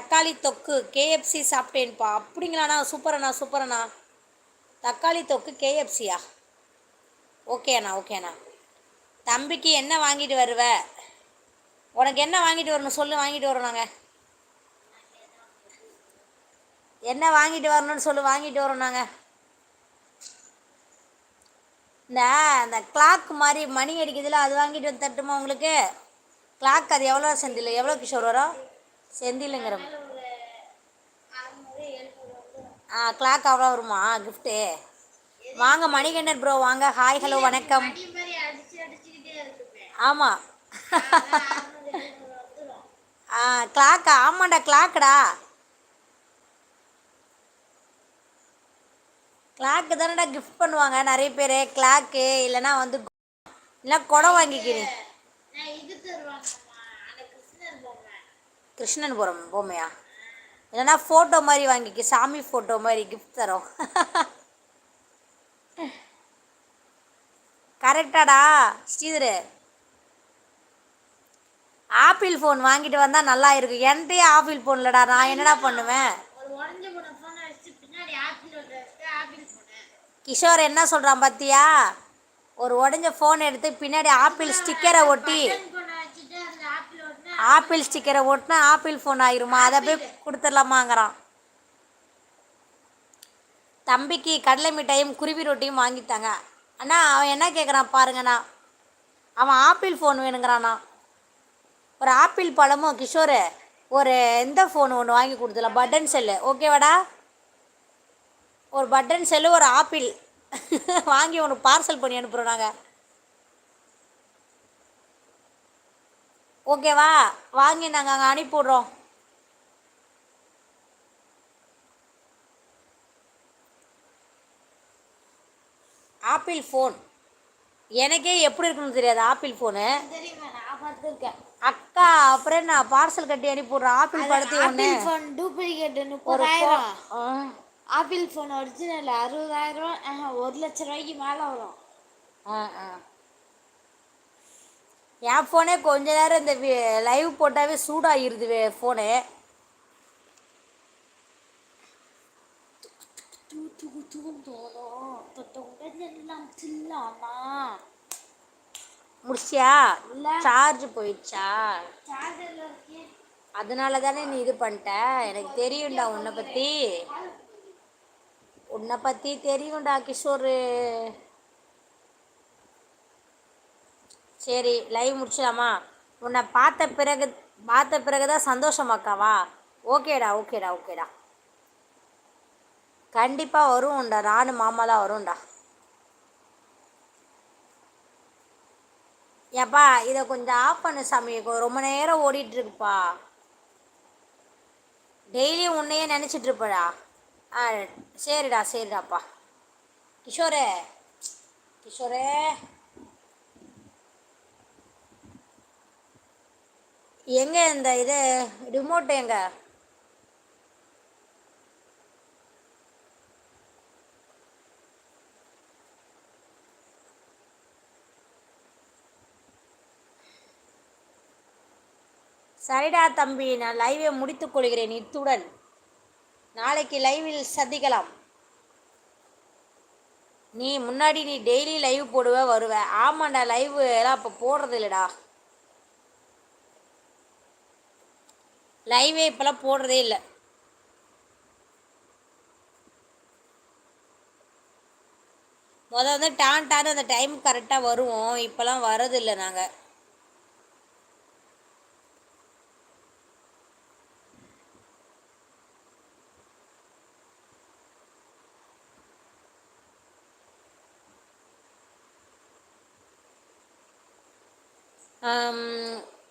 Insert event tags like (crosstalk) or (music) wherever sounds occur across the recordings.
தக்காளி தொக்கு கேஎஃப்சி சாப்பிட்டேன்ப்பா. அப்படிங்களாண்ணா? சூப்பரண்ணா சூப்பரண்ணா தக்காளி தொக்கு கேஎஃப்சியா ஓகே அண்ணா ஓகே அண்ணா தம்பிக்கு என்ன வாங்கிட்டு வருவ? உனக்கு என்ன வாங்கிட்டு வரணும் சொல்லு வாங்கிட்டு வரோம் நாங்கள் என்ன வாங்கிட்டு வரணும்னு சொல்லு வாங்கிட்டு வரோம் நாங்கள் இந்த அந்த கிளாக் மாதிரி மணி அடிக்குதுல அது வாங்கிட்டு வந்து தட்டுமா உங்களுக்கு? கிளாக் அது எவ்வளோ செந்தில் எவ்வளோ கிஷோர் வரும்? செந்திலுங்கிற ஆ கிளாக் அவ்வளோ வருமா? கிஃப்ட்டு வாங்க மணிகண்டன் ப்ரோ வாங்க. ஹாய் ஹலோ வணக்கம். ஆமாம் ஆ கிளாக்கா ஆமாண்டா கிளாக்குடா கிளாக்கு தானடா கிஃப்ட் பண்ணுவாங்க நிறைய பேர். கிளாக்கு இல்லைன்னா வந்து இல்லை குடம் வாங்கிக்கிறேன் கிருஷ்ணன் புரம் பொம்மையா இல்லைன்னா ஃபோட்டோ மாதிரி வாங்கிக்க. சாமி ஃபோட்டோ மாதிரி கிஃப்ட் தரோம். கரெக்டாடா ஸ்ரீதரு. ஆப்பிள் ஃபோன் வாங்கிட்டு வந்தால் நல்லா இருக்கும் என்கிட்டயே ஆப்பிள் ஃபோன் இல்லைடா. நான் என்னடா பண்ணுவேன்? கிஷோர் என்ன சொல்கிறான் பார்த்தியா ஒரு உடஞ்ச ஃபோன் எடுத்து பின்னாடி ஆப்பிள் ஸ்டிக்கரை ஒட்டி ஆப்பிள் ஸ்டிக்கரை ஒட்டினா ஆப்பிள் ஃபோன் ஆயிருமா? அதை போய் கொடுத்துடலாமாங்கிறான். தம்பிக்கு கடலை மிட்டாயும் குருவி ரொட்டியும் வாங்கித்தாங்க அண்ணா அவன் என்ன கேட்குறான் பாருங்கண்ணா அவன் ஆப்பிள் ஃபோன் வேணுங்கிறானா. ஒரு ஆப்பிள் பழமும் கிஷோரு ஒரு இந்த ஃபோன் ஒன்று வாங்கி கொடுத்துடலாம். பட்டன் செல்லு ஓகேவாடா ஒரு பட்டன் செல்லு ஒரு ஆப்பிள். (laughs) வாங்கி உனக்கு பார்சல் பண்ணி அனுப்புகிறோம் நாங்கள் ஓகேவா? வாங்கி நாங்கள் அங்கே அனுப்பிவிட்றோம். ஆப்பிள் ஃபோன் எனக்கே எப்படி இருக்குன்னு தெரியாது ஆப்பிள் ஃபோனு அக்கா அப்புறம் நான் பார்சல் கட்டி அனுப்பிவிட்றேன் ஆப்பிள் படத்தை ஒன்று ஆப்பிள் ஃபோன் டூப்ளிகேட் முப்பதாயிரம் ஆப்பிள் ஃபோன் ஒரிஜினல் அறுபதாயிரம் ஒரு லட்ச ரூபாய்க்கு மேலே வரும். ஆ ஆ. என் ஃபோனே கொஞ்ச நேரம் இந்த லைவ் போட்டாவே சூடாகிருது ஃபோனு முடிச்சியா. சார்ஜ் போயிடுச்சா? அதனால தானே நீ இது பண்ணிட்ட? எனக்கு தெரியும்டா உன்னை பற்றி உன்னை பற்றி தெரியும்டா கிஷோரு. சரி லைவ் முடிச்சிடலாமா? உன்னை பார்த்த பிறகு பார்த்த பிறகு தான் சந்தோஷமாக்காவா? ஓகேடா ஓகேடா ஓகேடா. கண்டிப்பாக வரும்டா நானும் தான் வரும்டா ஏப்பா இதை கொஞ்சம் ஆஃப் பண்ணு சாமி. ரொம்ப நேரம் ஓடிட்டு இருக்குப்பா டெய்லியும் உன்னையே நினச்சிட்டு இருப்படா ஆ சரிடா சரிடாப்பா. கிஷோரே கிஷோரே. எங்க இந்த இது ரிமோட் எங்க? சரிடா தம்பி நான் லைவை முடித்துக் கொள்கிறேன் இத்துடன். நாளைக்கு லைவில் சந்திக்கலாம். நீ முன்னாடி நீ டெய்லி லைவ் போடுவ வருவ. ஆமாண்டா லைவ் எல்லாம் இப்போ போடுறது இல்லைடா லைவே இப்போலாம் போடுறதே இல்லை. முதல் வந்து டான் டான் அந்த டைம் கரெக்டாக வருவோம். இப்போலாம் வரதில்லை நாங்கள் ஆம்,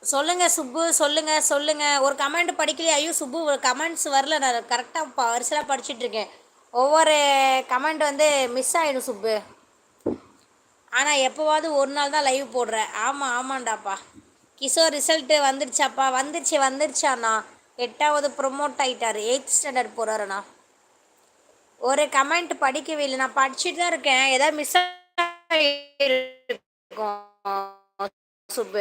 சொல்லுங்க சுப்பு சொல்லுங்க சொல்லுங்க. ஒரு கமெண்ட் படிக்கலையே ஐயோ சுப்பு ஒரு கமெண்ட்ஸ் வரல. நான் கரெக்டாக வரிசலாக படிச்சுட்டு இருக்கேன். ஒவ்வொரு கமெண்ட் வந்து மிஸ் ஆகிடும் சுப்பு. ஆனால் எப்போவாவது ஒரு நாள் தான் லைவ் போடுறேன். ஆமாம் ஆமாண்டாப்பா. கிஷோர் ரிசல்ட்டு வந்துருச்சாப்பா? வந்துருச்சு வந்துருச்சாண்ணா எட்டாவது ப்ரொமோட் ஆகிட்டார் எயித் ஸ்டாண்டர்ட் போகிறாருண்ணா ஒரு கமெண்ட் படிக்கவே இல்லை. நான் படிச்சுட்டு தான் இருக்கேன். ஏதாவது மிஸ் இருக்கும் சுப்பு.